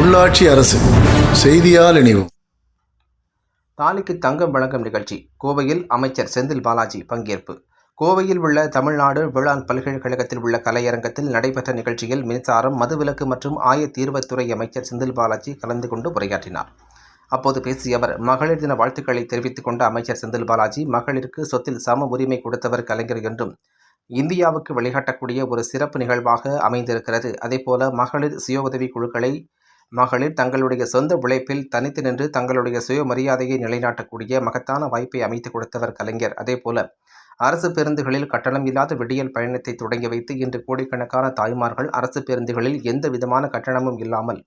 உள்ளாட்சி அரசு செய்தியால் இணைவோம். தாலிக்கு தங்கம் வழங்கும் நிகழ்ச்சி கோவையில் அமைச்சர் செந்தில் பாலாஜி பங்கேற்பு. கோவையில் உள்ள தமிழ்நாடு வேளாண் பல்கலைக்கழகத்தில் உள்ள கலையரங்கத்தில் நடைபெற்ற நிகழ்ச்சியில் மின்சாரம் மதுவிலக்கு மற்றும் ஆயத்தீர்வத்துறை அமைச்சர் செந்தில் பாலாஜி கலந்து கொண்டு உரையாற்றினார். அப்போது பேசிய அவர் மகளிர் தின வாழ்த்துக்களை தெரிவித்துக் கொண்ட அமைச்சர் செந்தில் பாலாஜி மகளிருக்கு சொத்தில் சம உரிமை கொடுத்தவர் கலைஞர் என்றும் இந்தியாவுக்கு வழிகாட்டக்கூடிய ஒரு சிறப்பு நிகழ்வாக அமைந்திருக்கிறது. அதேபோல மகளிர் சுய உதவி குழுக்களை மகளிர் தங்களுடைய சொந்த உழைப்பில் தனித்து நின்று தங்களுடைய சுயமரியாதையை நிலைநாட்டக்கூடிய மகத்தான வாய்ப்பை அமைத்துக் கொடுத்தவர் கலைஞர். அதேபோல அரசு பேருந்துகளில் கட்டணம் இல்லாத விடியல் பயணத்தை தொடங்கி வைத்து இன்று கோடிக்கணக்கான தாய்மார்கள் அரசு பேருந்துகளில் எந்த விதமான கட்டணமும் இல்லாமல்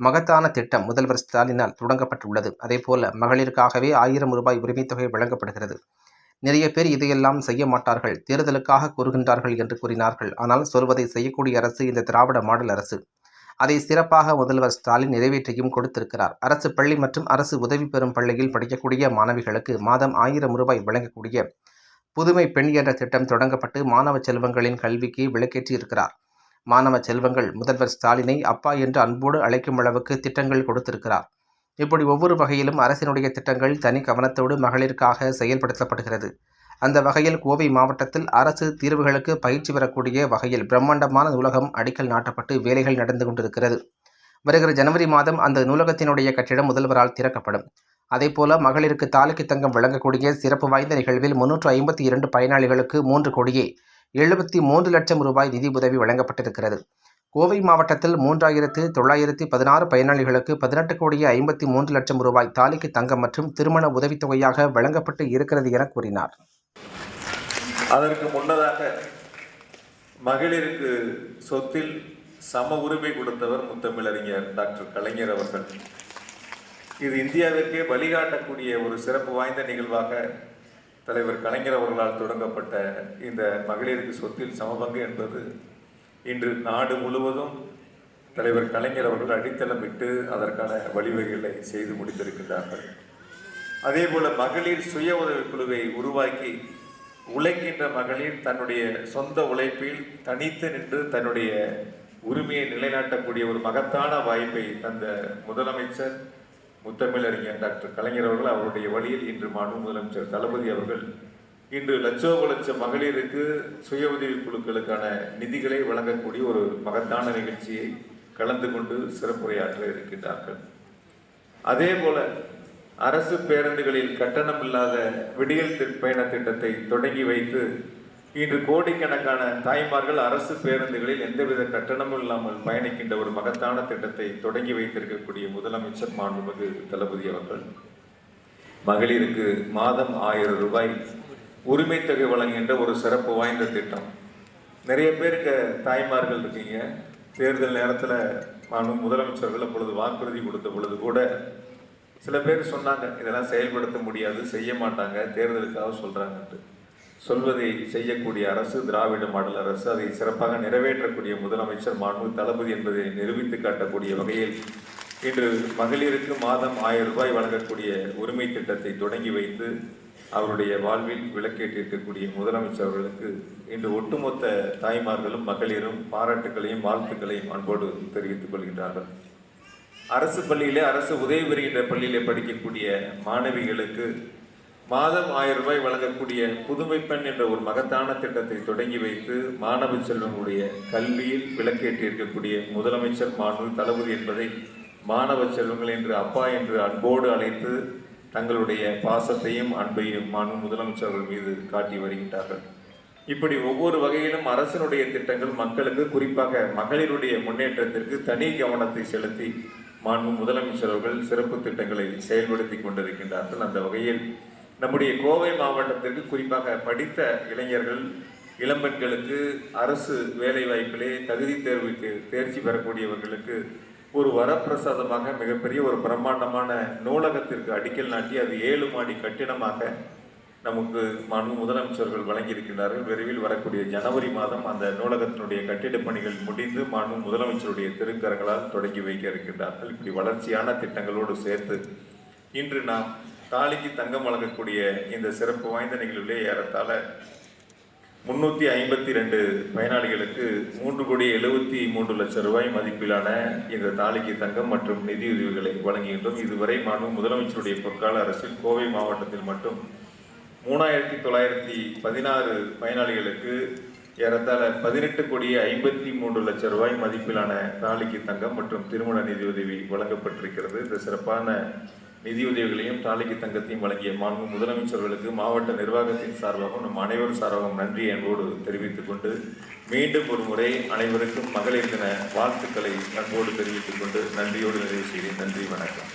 மகத்தான திட்டம் முதல்வர் ஸ்டாலினால் தொடங்கப்பட்டுள்ளது. அதேபோல மகளிருக்காகவே ஆயிரம் ரூபாய் உரிமைத்தொகை வழங்கப்படுகிறது. நிறைய பேர் இதையெல்லாம் செய்ய மாட்டார்கள் தேர்தலுக்காக கூறுகின்றார்கள் என்று கூறினார்கள். ஆனால் சொல்வதை செய்யக்கூடிய அரசு இந்த திராவிட மாடல் அரசு. அதை சிறப்பாக முதல்வர் ஸ்டாலின் நிறைவேற்றியும் கொடுத்திருக்கிறார். அரசு பள்ளி மற்றும் அரசு உதவி பெறும் பள்ளியில் படிக்கக்கூடிய மாணவிகளுக்கு மாதம் ஆயிரம் ரூபாய் வழங்கக்கூடிய புதுமை பெண் என்ற திட்டம் தொடங்கப்பட்டு மாணவ செல்வங்களின் கல்விக்கு விளக்கேற்றி இருக்கிறார். மாணவ செல்வங்கள் முதல்வர் ஸ்டாலினை அப்பா என்று அன்போடு அழைக்கும் அளவுக்கு திட்டங்கள் கொடுத்திருக்கிறார். இப்படி ஒவ்வொரு வகையிலும் அரசினுடைய திட்டங்கள் தனி கவனத்தோடு மகளிருக்காக செயல்படுத்தப்படுகிறது. அந்த வகையில் கோவை மாவட்டத்தில் அரசு தீர்வுகளுக்கு பயிற்சி பெறக்கூடிய வகையில் பிரம்மாண்டமான நூலகம் அடிக்கல் நாட்டப்பட்டு வேலைகள் நடந்து கொண்டிருக்கிறது. வருகிற ஜனவரி மாதம் அந்த நூலகத்தினுடைய கட்டிடம் முதல்வரால் திறக்கப்படும். அதேபோல மகளிருக்கு தாலுக்கு தங்கம் வழங்கக்கூடிய சிறப்பு வாய்ந்த நிகழ்வில் முன்னூற்று ஐம்பத்தி இரண்டு பயனாளிகளுக்கு மூன்று கோடியே எழுபத்தி மூன்று லட்சம் ரூபாய் நிதி உதவி வழங்கப்பட்டிருக்கிறது. கோவை மாவட்டத்தில் மூன்றாயிரத்து தொள்ளாயிரத்தி பதினாறு பயனாளிகளுக்கு பதினெட்டு கோடியே ஐம்பத்தி மூன்று லட்சம் ரூபாய் தாலிக்கு தங்கம் மற்றும் திருமண உதவித்தொகையாக வழங்கப்பட்டு இருக்கிறது என கூறினார். அதற்கு முன்னதாக மகளிருக்கு சொத்தில் சம உரிமை கொடுத்தவர் முத்தமிழறிஞர் டாக்டர் கலைஞர் அவர்கள். இது இந்தியாவிற்கே வழிகாட்டக்கூடிய ஒரு சிறப்பு வாய்ந்த நிகழ்வாக தலைவர் கலைஞர் அவர்களால் தொடங்கப்பட்ட இந்த மகளிருக்கு சொத்தில் சமபங்கு என்பது இன்று நாடு முழுவதும் தலைவர் கலைஞர் அவர்கள் அடித்தளமிட்டு அதற்கான வழிவகைகளை செய்து முடித்திருக்கின்றார்கள். அதேபோல மகளிர் சுய உதவிக் குழுவை உருவாக்கி உழைக்கின்ற மகளிர் தன்னுடைய சொந்த உழைப்பில் தனித்து நின்று தன்னுடைய உரிமையை நிலைநாட்டக்கூடிய ஒரு மகத்தான வாய்ப்பை தந்த முதலமைச்சர் முத்தமிழறிஞர் டாக்டர் கலைஞர் அவர்கள் அவருடைய வழியில் இன்று மாண்பு முதலமைச்சர் தளபதி அவர்கள் இன்று லட்சோ லட்சம் மகளிருக்கு சுய உதவி குழுக்களுக்கான நிதிகளை வழங்கக்கூடிய ஒரு மகத்தான நிகழ்ச்சியை கலந்து கொண்டு சிறப்புரையாற்ற இருக்கின்றார்கள். அதே போல அரசு பேருந்துகளில் கட்டணம் இல்லாத விடியல் பயண திட்டத்தை தொடங்கி வைத்து இன்று கோடிக்கணக்கான தாய்மார்கள் அரசு பேருந்துகளில் எந்தவித கட்டணமும் இல்லாமல் பயணிக்கின்ற ஒரு மகத்தான திட்டத்தை தொடங்கி வைத்திருக்கக்கூடிய முதலமைச்சர் மாண்புமிகு தளபதி அவர்கள். மகளிருக்கு மாதம் ஆயிரம் ரூபாய் உரிமை தொகை வழங்குகின்ற ஒரு சிறப்பு வாய்ந்த திட்டம். நிறைய பேருக்கு தாய்மார்கள் இருக்கீங்க. தேர்தல் நேரத்தில் மாண்பு முதலமைச்சர்கள் அப்பொழுது வாக்குறுதி கொடுத்த பொழுது கூட சில பேர் சொன்னாங்க இதெல்லாம் செயல்படுத்த முடியாது செய்ய மாட்டாங்க தேர்தலுக்காக சொல்கிறாங்கன்ட்டு சொல்வதை செய்யக்கூடிய அரசு திராவிட மாடல் அரசு அதை சிறப்பாக நிறைவேற்றக்கூடிய முதலமைச்சர் மாண்பு தளபதி என்பதை நிரூபித்து காட்டக்கூடிய வகையில் இன்று மகளிருக்கு மாதம் ஆயிரம் ரூபாய் வழங்கக்கூடிய உரிமை திட்டத்தை தொடங்கி வைத்து அவருடைய வாழ்வில் விளக்கேற்றிருக்கக்கூடிய முதலமைச்சர் அவர்களுக்கு இன்று ஒட்டுமொத்த தாய்மார்களும் மகளிரும் பாராட்டுகளையும் வாழ்த்துக்களையும் அன்போடு தெரிவித்துக் கொள்கின்றார்கள். அரசு பள்ளியிலே அரசு உதவி பெறுகின்ற பள்ளியிலே படிக்கக்கூடிய மாணவிகளுக்கு மாதம் ஆயிரம் ரூபாய் வழங்கக்கூடிய புதுமை பெண் என்ற ஒரு மகத்தான திட்டத்தை தொடங்கி வைத்து மாணவ செல்வங்களுடைய கல்வியில் விளக்கேற்றிருக்கக்கூடிய முதலமைச்சர் மாணவர் தளபதி என்பதை மாணவ செல்வங்கள் என்று அப்பா என்று அன்போடு அழைத்து தங்களுடைய பாசத்தையும் அன்பையும் மாண்பு முதலமைச்சர் மீது காட்டி வருகின்றார்கள். இப்படி ஒவ்வொரு வகையிலும் அரசினுடைய திட்டங்கள் மக்களுக்கு குறிப்பாக மகளிருடைய முன்னேற்றத்திற்கு தனி கவனத்தை செலுத்தி மாண்பு முதலமைச்சர் அவர்கள் சிறப்பு திட்டங்களை செயல்படுத்தி கொண்டிருக்கின்றார்கள். அந்த வகையில் நம்முடைய கோவை மாவட்டத்திற்கு குறிப்பாக படித்த இளைஞர்கள் இளம்பெண்களுக்கு அரசு வேலைவாய்ப்பிலே தகுதி தேர்வுக்கு தேர்ச்சி பெறக்கூடியவர்களுக்கு ஒரு வரப்பிரசாதமாக மிகப்பெரிய ஒரு பிரம்மாண்டமான நூலகத்திற்கு அடிக்கல் நாட்டி அது ஏழு மாடி கட்டிடமாக நமக்கு மனு முதலமைச்சர்கள் வழங்கியிருக்கிறார்கள் விரைவில் வரக்கூடிய ஜனவரி மாதம் அந்த நூலகத்தினுடைய கட்டிடப் பணிகள் முடிந்து மனு முதலமைச்சருடைய திருக்கரங்களால் தொடங்கி வைக்க இருக்கின்றார்கள். இப்படி வளர்ச்சியான திட்டங்களோடு சேர்த்து இன்று நாம் தாலிக்கு தங்கம் வழங்கக்கூடிய இந்த சிறப்பு வாய்ந்த நிகழ்விலே ஏறத்தாழ முன்னூற்றி ஐம்பத்தி ரெண்டு பயனாளிகளுக்கு மூன்று கோடி எழுபத்தி மூன்று லட்சம் ரூபாய் மதிப்பிலான இந்த தாலிக்கு தங்கம் மற்றும் நிதியுதவிகளை வழங்குகின்றோம். இதுவரை மாண்பு முதலமைச்சருடைய பொற்கால அரசில் கோவை மாவட்டத்தில் மட்டும் மூணாயிரத்தி தொள்ளாயிரத்தி பதினாறு பயனாளிகளுக்கு ஏறத்தாழ பதினெட்டு கோடி ஐம்பத்தி மூன்று லட்சம் ரூபாய் மதிப்பிலான தாலிக்கு தங்கம் மற்றும் திருமண நிதியுதவி வழங்கப்பட்டிருக்கிறது. இந்த சிறப்பான நிதியுதவிகளையும் தாலிக்கு தங்கத்தையும் வழங்கிய மாண்பு முதலமைச்சர்களுக்கு மாவட்ட நிர்வாகத்தின் சார்பாகவும் நம் அனைவரும் சார்பாகவும் நன்றி என்போடு தெரிவித்துக் கொண்டு மீண்டும் ஒரு முறை அனைவருக்கும் மகளிர் தின வாழ்த்துக்களை அன்போடு தெரிவித்துக் கொண்டு நன்றியோடு நிறைவு செய்கிறேன். நன்றி வணக்கம்.